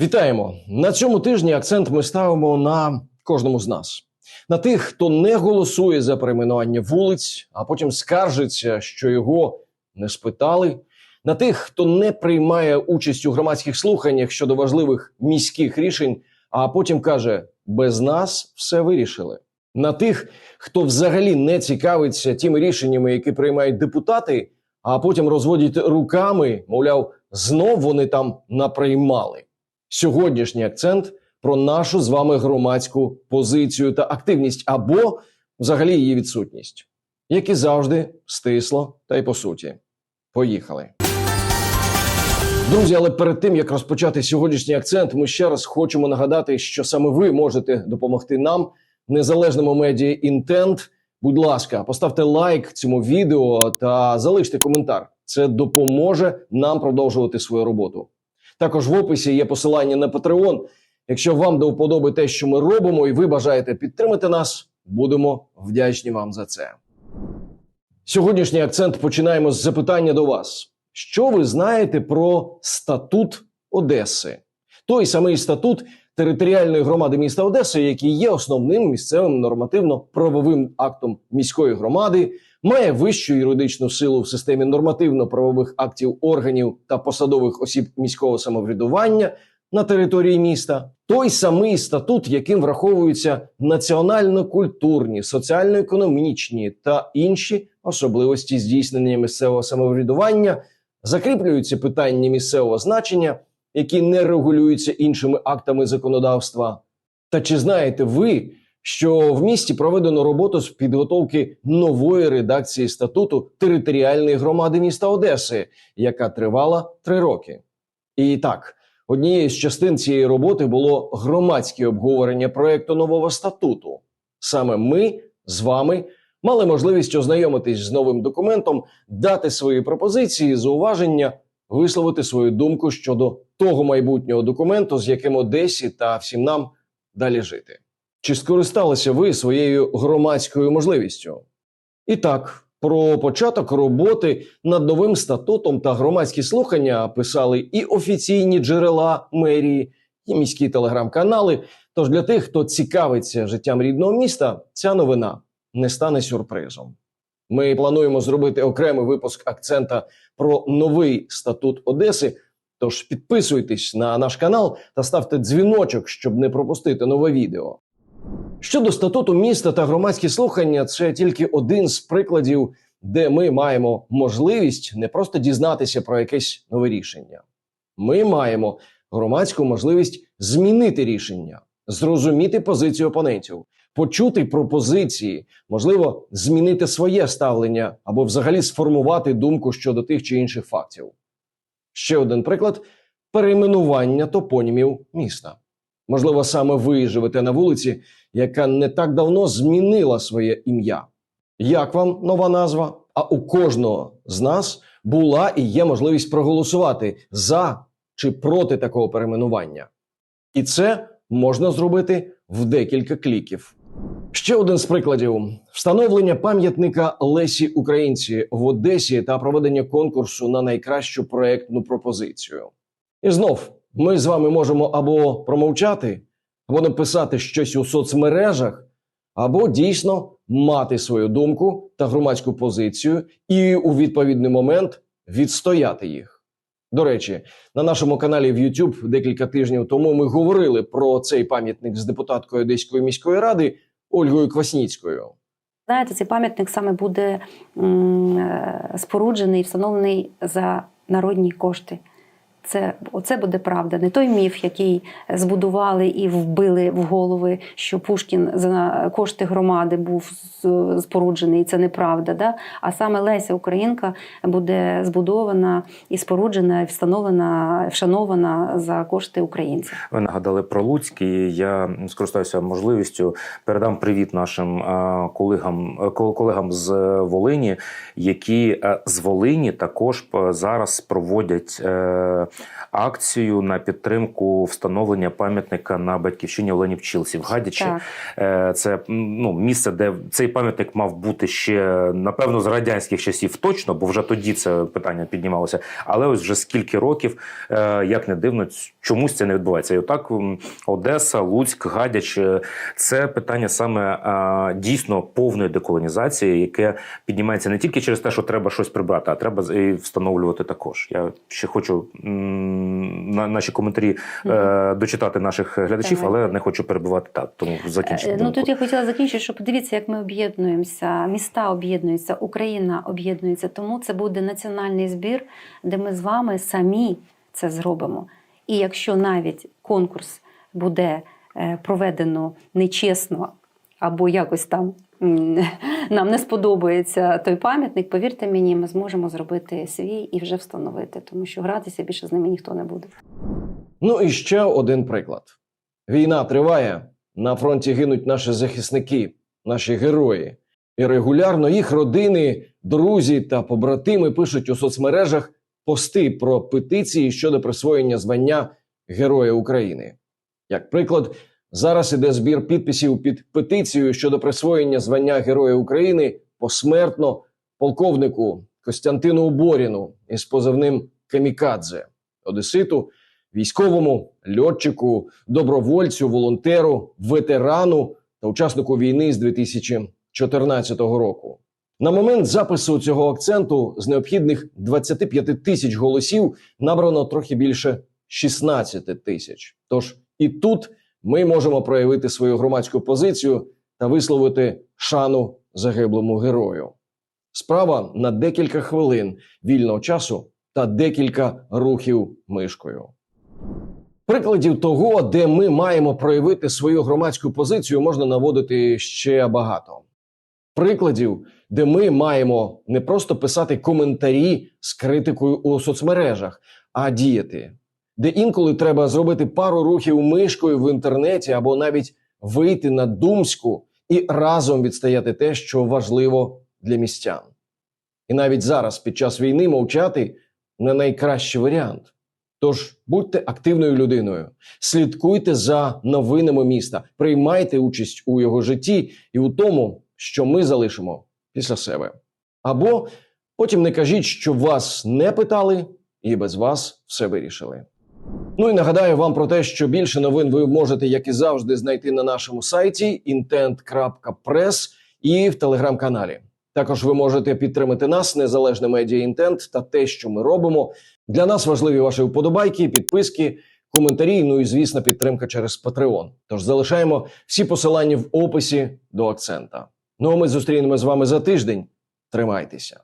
Вітаємо на цьому тижні. Акцент ми ставимо на кожному з нас, на тих, хто не голосує за перейменування вулиць, а потім скаржиться, що його не спитали. На тих, хто не приймає участь у громадських слуханнях щодо важливих міських рішень, а потім каже: без нас все вирішили. На тих, хто взагалі не цікавиться тими рішеннями, які приймають депутати, а потім розводять руками, мовляв, знов вони там наприймали. Сьогоднішній акцент про нашу з вами громадську позицію та активність або взагалі її відсутність, як і завжди, стисло та й по суті. Поїхали. Друзі, але перед тим як розпочати сьогоднішній акцент, ми ще раз хочемо нагадати, що саме ви можете допомогти нам, незалежному медіа Інтент. Будь ласка, поставте лайк цьому відео та залиште коментар. Це допоможе нам продовжувати свою роботу. Також в описі є посилання на Patreon. Якщо вам до вподоби те, що ми робимо, і ви бажаєте підтримати нас, будемо вдячні вам за це. Сьогоднішній акцент починаємо з запитання до вас: що ви знаєте про статут Одеси? Той самий статут територіальної громади міста Одеси, який є основним місцевим нормативно-правовим актом міської громади, має вищу юридичну силу в системі нормативно-правових актів органів та посадових осіб міського самоврядування на території міста. Той самий статут, яким враховуються національно-культурні, соціально-економічні та інші особливості здійснення місцевого самоврядування, закріплюються питання місцевого значення, які не регулюються іншими актами законодавства. Та чи знаєте ви, що в місті проведено роботу з підготовки нової редакції статуту територіальної громади міста Одеси, яка тривала три роки? І так, однією з частин цієї роботи було громадське обговорення проекту нового статуту. Саме ми з вами мали можливість ознайомитись з новим документом, дати свої пропозиції, зауваження, висловити свою думку щодо того майбутнього документу, з яким Одесі та всім нам далі жити. Чи скористалися ви своєю громадською можливістю? І так, про початок роботи над новим статутом та громадські слухання писали і офіційні джерела мерії, і міські телеграм-канали. Тож для тих, хто цікавиться життям рідного міста, ця новина не стане сюрпризом. Ми плануємо зробити окремий випуск акцента про новий статут Одеси. Тож підписуйтесь на наш канал та ставте дзвіночок, щоб не пропустити нове відео. Щодо статуту міста та громадські слухання, це тільки один з прикладів, де ми маємо можливість не просто дізнатися про якесь нове рішення. Ми маємо громадську можливість змінити рішення, зрозуміти позицію опонентів, почути пропозиції, можливо, змінити своє ставлення або взагалі сформувати думку щодо тих чи інших фактів. Ще один приклад перейменування топонімів міста. Можливо, саме ви живете на вулиці, яка не так давно змінила своє ім'я. Як вам нова назва? А у кожного з нас була і є можливість проголосувати за чи проти такого перейменування. І це можна зробити в декілька кліків. Ще один з прикладів: встановлення пам'ятника Лесі Українці в Одесі та проведення конкурсу на найкращу проектну пропозицію. І знов ми з вами можемо або промовчати, або написати щось у соцмережах, або дійсно мати свою думку та громадську позицію і у відповідний момент відстояти їх. До речі, на нашому каналі в YouTube декілька тижнів тому ми говорили про цей пам'ятник з депутаткою Одеської міської ради Ольгою Квасніцькою. Знаєте, цей пам'ятник саме буде м, е, споруджений і встановлений за народні кошти. Це оце буде правда, не той міф, який збудували і вбили в голови, що Пушкін за кошти громади був споруджений. і Це неправда. Да? А саме Леся Українка буде збудована і споруджена, і встановлена, вшанована за кошти українців. Ви нагадали про Луцьк, і я скористаюся можливістю. Передам привіт нашим колегам, колегам з Волині, які з Волині також зараз проводять е, акцію на підтримку встановлення пам'ятника на батьківщині Олені Пчілці в Гадячі. Так. Е, Це ну, місце, де цей пам'ятник мав бути ще напевно з радянських часів точно, бо вже тоді це питання піднімалося. Але ось вже скільки років, е, як не дивно, чомусь це не відбувається. І отак Одеса, Луцьк, Гадяч е, це питання саме дійсно повної деколонізації, яке піднімається не тільки через те, що треба щось прибрати, а треба і встановлювати також. Я ще хочу на наші коментарі е, дочитати наших глядачів, Давайте. але не хочу перебувати так. Тому закінчити. Е, Ну думку. тут я хотіла закінчити, що подивіться, як ми об'єднуємося. Міста об'єднуються, Україна об'єднується. Тому це буде національний збір, де ми з вами самі це зробимо. І якщо навіть конкурс буде е, проведено нечесно або якось там нам не сподобається той пам'ятник, повірте мені, ми зможемо зробити свій і вже встановити, тому що гратися більше з ними ніхто не буде. Ну і ще один приклад: війна триває. На фронті гинуть наші захисники, наші герої. І регулярно їх родини, друзі та побратими пишуть у соцмережах пости про петиції щодо присвоєння звання Героя України. Як приклад, зараз іде збір підписів під петицією щодо присвоєння звання Героя України посмертно полковнику Костянтину Боріну із позивним Камікадзе, Одеситу, військовому, льотчику, добровольцю, волонтеру, ветерану та учаснику війни з 2014 року. На момент запису цього акценту з необхідних 25 тисяч голосів набрано трохи більше 16 тисяч. Тож і тут ми можемо проявити свою громадську позицію та висловити шану загиблому герою. Справа на декілька хвилин вільного часу та декілька рухів мишкою. Прикладів того, де ми маємо проявити свою громадську позицію, можна наводити ще багато. Прикладів, де ми маємо не просто писати коментарі з критикою у соцмережах, а діяти, де інколи треба зробити пару рухів мишкою в інтернеті або навіть вийти на думську і разом відстояти те, що важливо для містян. І навіть зараз, під час війни, мовчати не найкращий варіант. Тож будьте активною людиною, слідкуйте за новинами міста, приймайте участь у його житті і у тому, що ми залишимо після себе. Або потім не кажіть, що вас не питали, і без вас все вирішили. Ну і нагадаю вам про те, що більше новин ви можете, як і завжди, знайти на нашому сайті intent.press і в телеграм-каналі. Також ви можете підтримати нас, незалежне медіа інтент та те, що ми робимо. Для нас важливі ваші вподобайки, підписки, коментарі. Ну і звісно, підтримка через Patreon. Тож залишаємо всі посилання в описі до акцента. Ну а ми зустрінемось з вами за тиждень. Тримайтеся.